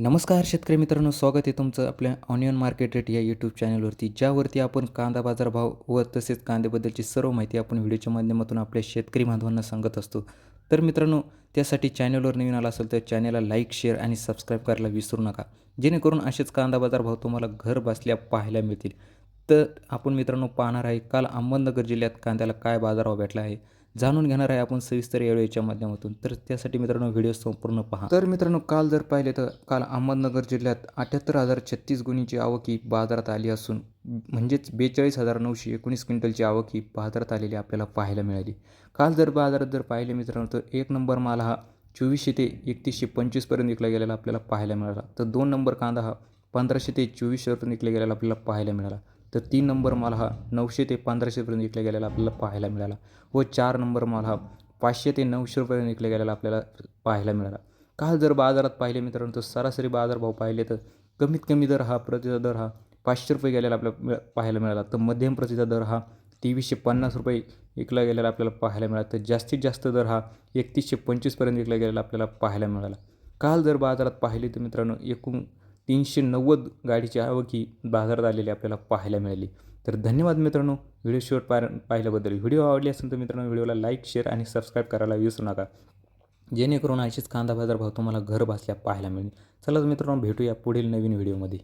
नमस्कार शेतकरी मित्रांनो स्वागत आहे तुमचं आपल्या ऑनियन मार्केट रेट या यूट्यूब चॅनलवरती ज्यावरती आपण कांदा बाजार भाव व तसेच कांद्याबद्दलची सर्व माहिती आपण व्हिडिओच्या माध्यमातून आपल्या शेतकरी बांधवांना सांगत असतो. तर मित्रांनो त्यासाठी चॅनलवर नवीन आला असेल तर चॅनलला लाईक शेअर आणि सबस्क्राईब करायला विसरू नका. जेणेकरून असेच कांदा बाजार भाव तुम्हाला घर बसल्या पाहायला मिळतील. तर आपण मित्रांनो पाहणार आहे काल अहमदनगर जिल्ह्यात कांद्याला काय बाजारभाव भेटला आहे. जाणून घेणार आहे आपण सविस्तर यावेळीच्या माध्यमातून. तर त्यासाठी मित्रांनो व्हिडिओ संपूर्ण पहा. तर मित्रांनो काल जर पाहिले तर काल अहमदनगर जिल्ह्यात अठ्याहत्तर हजार छत्तीस गुणीची आवक ही बाजारात आली असून म्हणजेच बेचाळीस हजार नऊशे एकोणीस क्विंटलची आवक ही बाजारात आलेली आपल्याला पाहायला मिळाली. काल जर बाजारात जर पाहिले मित्रांनो तर एक नंबर माल हा चोवीसशे ते एकतीसशे पंचवीसपर्यंत विकला गेलेला आपल्याला पाहायला मिळाला. तर दोन नंबर कांदा हा पंधराशे ते चोवीसशेपर्यंत विकला गेलेला आपल्याला पाहायला मिळाला. तर तीन नंबर माल हा नऊशे ते पंधराशेपर्यंत विकला गेलेला आपल्याला पाहायला मिळाला. व चार नंबर माल हा पाचशे ते नऊशे रुपयापर्यंत विकला गेलेला आपल्याला पाहायला मिळाला. काल जर बाजारात पाहिले मित्रांनो तर सरासरी बाजारभाव पाहिले तर कमीत कमी दर हा प्रतिचा दर हा पाचशे रुपये गेलेला आपल्याला मिळ पाहायला मिळाला. तर मध्यम प्रतीचा दर हा तेवीसशे पन्नास रुपये विकला गेलेला आपल्याला पाहायला मिळाला. तर जास्तीत जास्त दर हा एकतीसशे पंचवीसपर्यंत विकला गेलेला आपल्याला पाहायला मिळाला. काल जर बाजारात पाहिले तर मित्रांनो एकूण तीनशे नव्वद गाडीची आवकी बाजारात आलेली आपल्याला पाहायला मिळाली. तर धन्यवाद मित्रांनो व्हिडिओ शेवट पाह पाहिल्याबद्दल. व्हिडिओ आवडली असेल तर मित्रांनो व्हिडिओला लाईक शेअर आणि सबस्क्राईब करायला विसरू नका. जेणेकरून अशीच कांदा बाजार भाव तुम्हाला घर बसल्या पाहायला मिळेल. चला मित्रांनो भेटूया पुढील नवीन व्हिडिओमध्ये.